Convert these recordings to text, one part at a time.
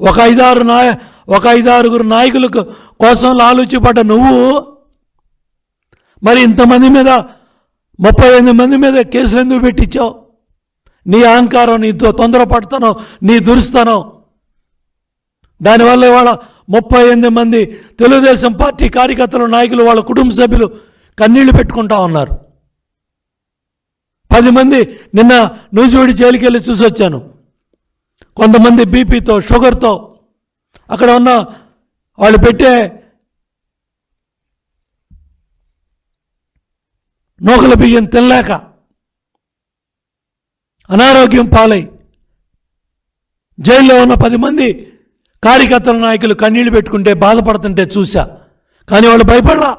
ఒక ఐదారు నాయ ఒక ఐదారుగురు నాయకులకు కోసం లాలూచిపడ్డ నువ్వు? మరి ఇంతమంది మీద ముప్పై ఎనిమిది మంది మీద కేసులు ఎందుకు పెట్టించావు? నీ అహంకారం నీ తొందరపడతానో తొందరపడతాను నీ దురుస్తాను? దానివల్ల ఇవాళ ముప్పై ఎనిమిది మంది తెలుగుదేశం పార్టీ కార్యకర్తలు నాయకులు వాళ్ళ కుటుంబ సభ్యులు కన్నీళ్ళు పెట్టుకుంటా ఉన్నారు. పది మంది నిన్న నూజివీడి జైలుకి వెళ్ళి చూసి వచ్చాను కొంతమంది బీపీతో షుగర్తో అక్కడ ఉన్న వాళ్ళు పెట్టే నూకల బియ్యం తినలేక అనారోగ్యం పాలై జైల్లో ఉన్న పది మంది కార్యకర్తల నాయకులు కన్నీళ్ళు పెట్టుకుంటే బాధపడుతుంటే చూశా. కానీ వాళ్ళు భయపడలా.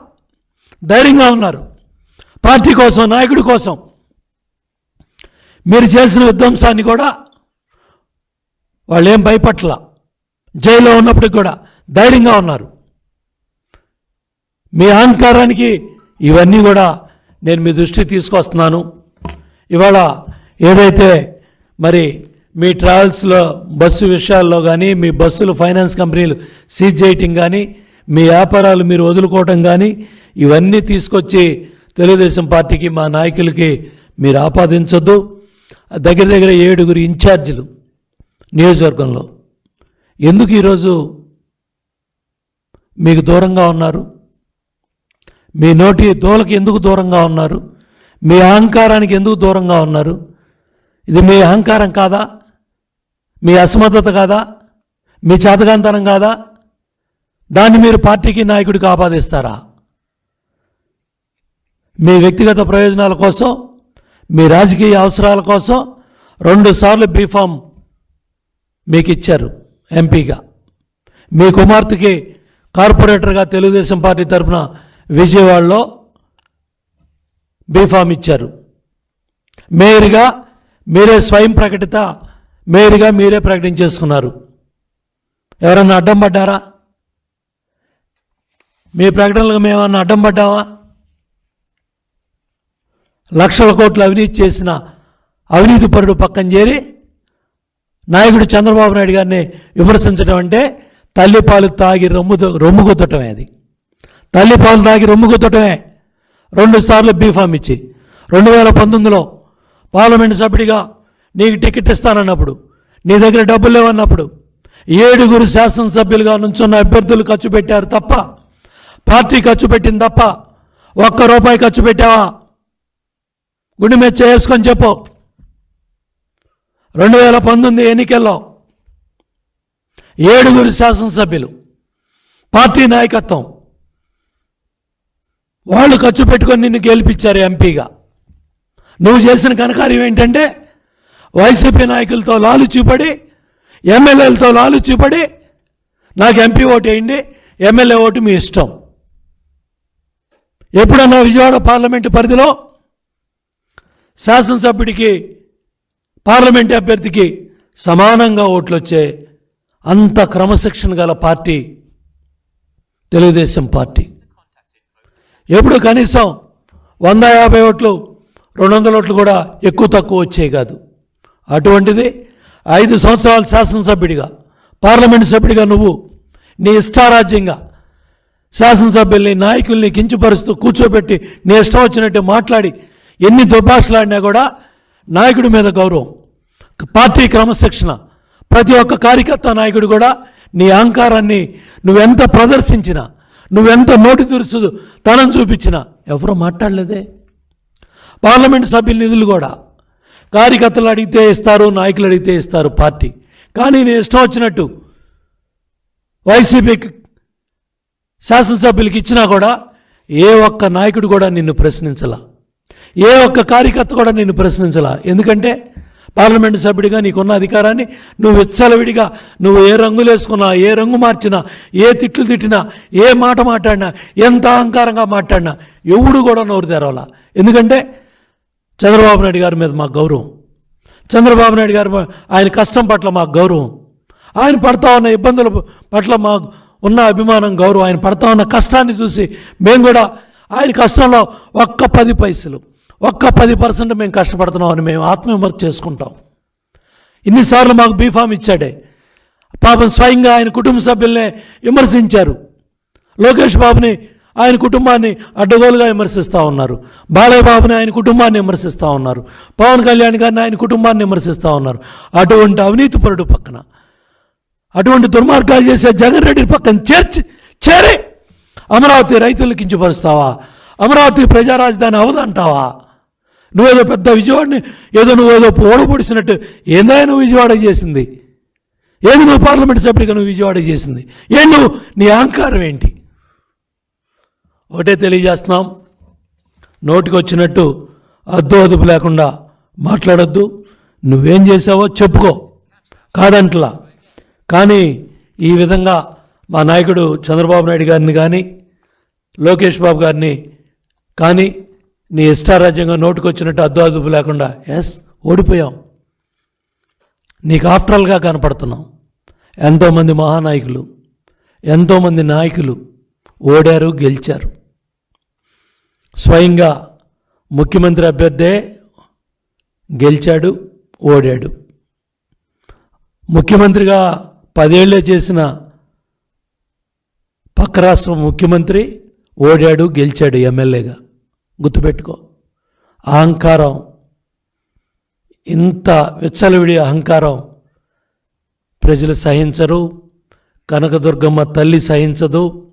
ధైర్యంగా ఉన్నారు. పార్టీ కోసం నాయకుడి కోసం. మీరు చేసిన విధ్వంసాన్ని కూడా వాళ్ళు ఏం భయపట్ల? జైల్లో ఉన్నప్పటికి కూడా ధైర్యంగా ఉన్నారు. మీ అహంకారానికి ఇవన్నీ కూడా నేను మీ దృష్టికి తీసుకొస్తున్నాను. ఇవాళ ఏదైతే మరి మీ ట్రావెల్స్లో బస్సు విషయాల్లో కానీ మీ బస్సులు ఫైనాన్స్ కంపెనీలు సీజ్ చేయటం కానీ మీ వ్యాపారాలు మీరు వదులుకోవటం కానీ ఇవన్నీ తీసుకొచ్చి తెలుగుదేశం పార్టీకి మా నాయకులకి మీరు ఆపాదించొద్దు. దగ్గర దగ్గర ఏడుగురు ఇన్ఛార్జీలు నియోజకవర్గంలో. ఎందుకు ఈరోజు మీకు దూరంగా ఉన్నారు? మీ నోటి దోలకి ఎందుకు దూరంగా ఉన్నారు? మీ అహంకారానికి ఎందుకు దూరంగా ఉన్నారు? ఇది మీ అహంకారం కాదా? మీ అసమర్థత కాదా? మీ చేతకాంతనం కాదా? దాన్ని మీరు పార్టీకి నాయకుడికి ఆపాదిస్తారా? మీ వ్యక్తిగత ప్రయోజనాల కోసం మీ రాజకీయ అవసరాల కోసం రెండుసార్లు బీఫామ్ మీకు ఇచ్చారు ఎంపీగా. మీ కుమార్తెకి కార్పొరేటర్గా తెలుగుదేశం పార్టీ తరఫున విజయవాడలో బీఫామ్ ఇచ్చారు. మేయర్గా మీరే స్వయం ప్రకటిత మేయర్గా మీరే ప్రకటించేసుకున్నారు. ఎవరన్నా అడ్డం పడ్డారా? మీ ప్రకటనలకు మేమన్నా అడ్డం పడ్డావా లక్షల కోట్లు అవినీతి చేసిన అవినీతి పరుడు పక్కన చేరి నాయకుడు చంద్రబాబు నాయుడు గారిని విమర్శించడం అంటే తల్లిపాలు తాగి రొమ్ము రొమ్ము గుద్దటమే అది. తల్లిపాలు తాగి రొమ్ము గుద్దటమే రెండుసార్లు బీఫామ్ ఇచ్చి రెండు వేల పంతొమ్మిదిలో పార్లమెంట్ సభ్యుడిగా నీకు టికెట్ ఇస్తానన్నప్పుడు నీ దగ్గర డబ్బులు లేవన్నప్పుడు ఏడుగురు శాసనసభ్యులుగా నుంచున్న అభ్యర్థులు ఖర్చు పెట్టారు తప్ప పార్టీ ఖర్చు పెట్టింది తప్ప ఒక్క రూపాయి ఖర్చు పెట్టావా? గుండె మీద చేసుకొని చెప్పు. రెండు వేల పంతొమ్మిది ఎన్నికల్లో ఏడుగురు శాసనసభ్యులు పార్టీ నాయకత్వం. వాళ్ళు ఖర్చు పెట్టుకొని నిన్ను గెలిపించారు ఎంపీగా. నువ్వు చేసిన కనకార్యం ఏంటంటే వైసీపీ నాయకులతో లాలు చూపడి ఎమ్మెల్యేలతో లాలు చూపడి నాకు ఎంపీ ఓటు వేయండి ఎమ్మెల్యే ఓటు మీ ఇష్టం. ఎప్పుడన్నా విజయవాడ పార్లమెంటు పరిధిలో శాసనసభ్యుడికి పార్లమెంట్ అభ్యర్థికి సమానంగా ఓట్లు వచ్చే అంత క్రమశిక్షణ గల పార్టీ తెలుగుదేశం పార్టీ. ఎప్పుడు కనీసం వంద యాభై ఓట్లు రెండు వందల ఓట్లు కూడా ఎక్కువ తక్కువ వచ్చేవి కాదు. అటువంటిది ఐదు సంవత్సరాలు శాసనసభ్యుడిగా పార్లమెంట్ సభ్యుడిగా నువ్వు నీ ఇష్టారాజ్యంగా శాసనసభ్యుల్ని నాయకుల్ని కించపరుస్తూ కూర్చోబెట్టి నీ ఇష్టం వచ్చినట్టు మాట్లాడి ఎన్ని దుర్భాషలాడినా కూడా నాయకుడి మీద గౌరవం. పార్టీ క్రమశిక్షణ. ప్రతి ఒక్క కార్యకర్త నాయకుడు కూడా నీ అహంకారాన్ని నువ్వెంత ప్రదర్శించినా నువ్వెంత నోటి తురుసు తనం చూపించినా ఎవరు మాట్లాడలేదే? పార్లమెంట్ సభ్యుల నిధులు కూడా. కార్యకర్తలు అడిగితే ఇస్తారు నాయకులు అడిగితే ఇస్తారు పార్టీ. కానీ నేను ఇష్టం వచ్చినట్టు వైసీపీకి శాసనసభ్యులకి ఇచ్చినా కూడా ఏ ఒక్క నాయకుడు కూడా నిన్ను ప్రశ్నించలా. ఏ ఒక్క కార్యకర్త కూడా నేను ప్రశ్నించాల. ఎందుకంటే పార్లమెంటు సభ్యుడిగా నీకున్న అధికారాన్ని నువ్వు విచ్చలవిడిగా నువ్వు ఏ రంగులు వేసుకున్నా ఏ రంగు మార్చినా ఏ తిట్లు తిట్టినా ఏ మాట మాట్లాడినా ఎంత అహంకారంగా మాట్లాడినా ఎవడు కూడా నోరు తెరవాల. ఎందుకంటే చంద్రబాబు నాయుడు గారి మీద మాకు గౌరవం. చంద్రబాబు నాయుడు గారి ఆయన కష్టం పట్ల మాకు గౌరవం. ఆయన పడతా ఉన్న ఇబ్బందుల పట్ల మాకు ఉన్న అభిమానం గౌరవం. ఆయన పడతా ఉన్న కష్టాన్ని చూసి మేము కూడా ఆయన కష్టంలో ఒక్క పది పైసలు. ఒక్క పది పర్సెంట్ మేము కష్టపడుతున్నాం అని మేము ఆత్మవిమర్శ చేసుకుంటాం. ఇన్నిసార్లు మాకు బీఫామ్ ఇచ్చాడే. పాపం స్వయంగా ఆయన కుటుంబ సభ్యుల్నే విమర్శించారు. లోకేష్ బాబుని ఆయన కుటుంబాన్ని అడ్డగోలుగా విమర్శిస్తూ ఉన్నారు. బాలయ్య బాబుని ఆయన కుటుంబాన్ని విమర్శిస్తూ ఉన్నారు. పవన్ కళ్యాణ్ గారిని ఆయన కుటుంబాన్ని విమర్శిస్తూ ఉన్నారు. అటువంటి అవినీతిపరుడు పక్కన అటువంటి దుర్మార్గాలు చేసే జగన్ రెడ్డి పక్కన చేర్చి చేరే. అమరావతి రైతులు కించపరుస్తావా? అమరావతి ప్రజా రాజధాని అవదంటావా? నువ్వేదో పెద్ద విజయవాడని ఏదో నువ్వేదో ఓడబొడిసినట్టు ఏందా నువ్వు విజయవాడ చేసింది? ఏది నువ్వు పార్లమెంట్ సభ్యుడిగా నువ్వు విజయవాడ చేసింది? ఏ నువ్వు? నీ అహంకారం ఏంటి? ఒకటే తెలియజేస్తున్నాం. నోటికి వచ్చినట్టు అద్దు అదుపు లేకుండా మాట్లాడొద్దు. నువ్వేం చేసావో చెప్పుకో. కాదంట్లా. కానీ ఈ విధంగా మా నాయకుడు చంద్రబాబు నాయుడు గారిని కానీ లోకేష్ బాబు గారిని కానీ నీ ఇష్టారాజ్యంగా నోటుకొచ్చినట్టు అద్దు అదుపు లేకుండా ఎస్ ఓడిపోయాం. నీకు ఆఫ్టర్గా కనపడుతున్నాం. ఎంతోమంది మహానాయకులు ఎంతోమంది నాయకులు ఓడారు గెలిచారు. స్వయంగా ముఖ్యమంత్రి అభ్యర్థే గెలిచాడు ఓడాడు. ముఖ్యమంత్రిగా పదేళ్ళే చేసిన పక్క రాష్ట్రం ముఖ్యమంత్రి ఓడాడు గెలిచాడు ఎమ్మెల్యేగా. గుర్తుపెట్టుకో. అహంకారం ఇంత విచ్చలవిడి అహంకారం ప్రజలు సహించరు కనకదుర్గమ్మ తల్లి సహించదు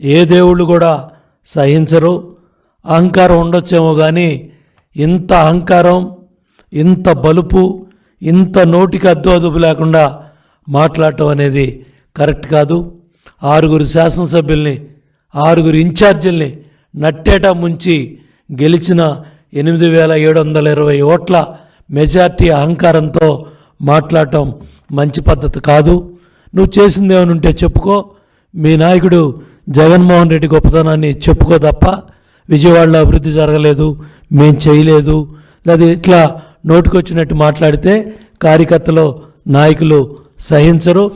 ఏ దేవుళ్ళు కూడా సహించరు. అహంకారం ఉండొచ్చేమో కానీ ఇంత అహంకారం ఇంత బలుపు ఇంత నోటికి అద్దు అదుపు లేకుండా మాట్లాడటం అనేది కరెక్ట్ కాదు. ఆరుగురు శాసనసభ్యుల్ని ఆరుగురు ఇన్ఛార్జీల్ని నట్టేట ముంచి గెలిచిన ఎనిమిది వేల ఏడు వందల ఇరవై ఓట్ల మెజార్టీ అహంకారంతో మాట్లాడటం మంచి పద్ధతి కాదు. నువ్వు చేసింది ఏమైనా ఉంటే చెప్పుకో. మీ నాయకుడు జగన్మోహన్ రెడ్డి గొప్పతనాన్ని చెప్పుకో తప్ప విజయవాడలో అభివృద్ధి జరగలేదు మేం చేయలేదు. లేదా ఇట్లా నోటికొచ్చినట్టు మాట్లాడితే కార్యకర్తలు నాయకులు సహించరు.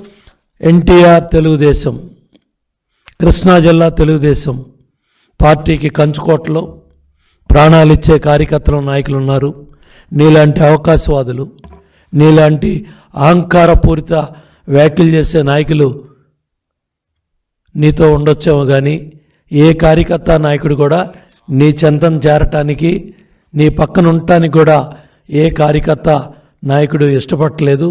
ఎన్టీఆర్ తెలుగుదేశం కృష్ణా జిల్లా తెలుగుదేశం. పార్టీకి కంచుకోటలో ప్రాణాలిచ్చే కార్యకర్తలు నాయకులు ఉన్నారు నీలాంటి అవకాశవాదులు నీలాంటి అహంకారపూరిత వ్యాఖ్యలు చేసే నాయకులు నీతో ఉండొచ్చేమో కానీ ఏ కార్యకర్త నాయకుడు కూడా నీ చెంతం చేరటానికి నీ పక్కన ఉండటానికి కూడా ఏ కార్యకర్త నాయకుడు ఇష్టపడలేదు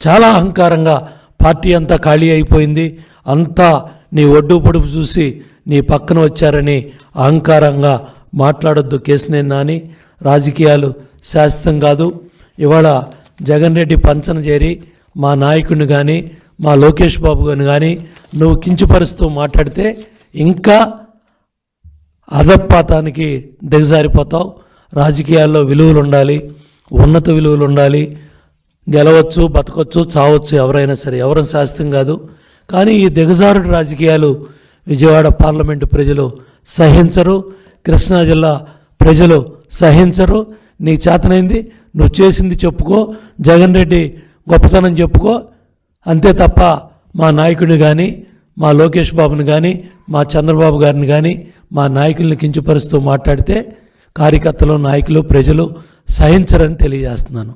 చాలా అహంకారంగా పార్టీ అంతా ఖాళీ అయిపోయింది. అంతా నీ ఒడ్డు పొడుపు చూసి నీ పక్కన వచ్చారని అహంకారంగా మాట్లాడొద్దు కేసునే నాని. రాజకీయాలు శాశ్వతం కాదు. ఇవాళ జగన్ రెడ్డి పంచన చేరి మా నాయకుడిని కానీ మా లోకేష్ బాబు గారిని కానీ నువ్వు కించుపరుస్తూ మాట్లాడితే ఇంకా అధపాతానికి దిగజారిపోతావు. రాజకీయాల్లో విలువలు ఉండాలి ఉన్నత విలువలు ఉండాలి. గెలవచ్చు బతకొచ్చు చావచ్చు ఎవరైనా సరే. ఎవరు శాస్త్రం కాదు. కానీ ఈ దిగజారుడు రాజకీయాలు విజయవాడ పార్లమెంటు ప్రజలు సహించరు కృష్ణా జిల్లా ప్రజలు సహించరు. నీ చేతనైంది నువ్వు చేసింది చెప్పుకో జగన్ రెడ్డి గొప్పతనం చెప్పుకో. అంతే తప్ప మా నాయకుడిని కానీ మా లోకేష్ బాబుని కానీ మా చంద్రబాబు గారిని కానీ మా నాయకుల్ని కించపరుస్తూ మాట్లాడితే కార్యకర్తలు నాయకులు ప్రజలు సహించరని తెలియజేస్తున్నాను.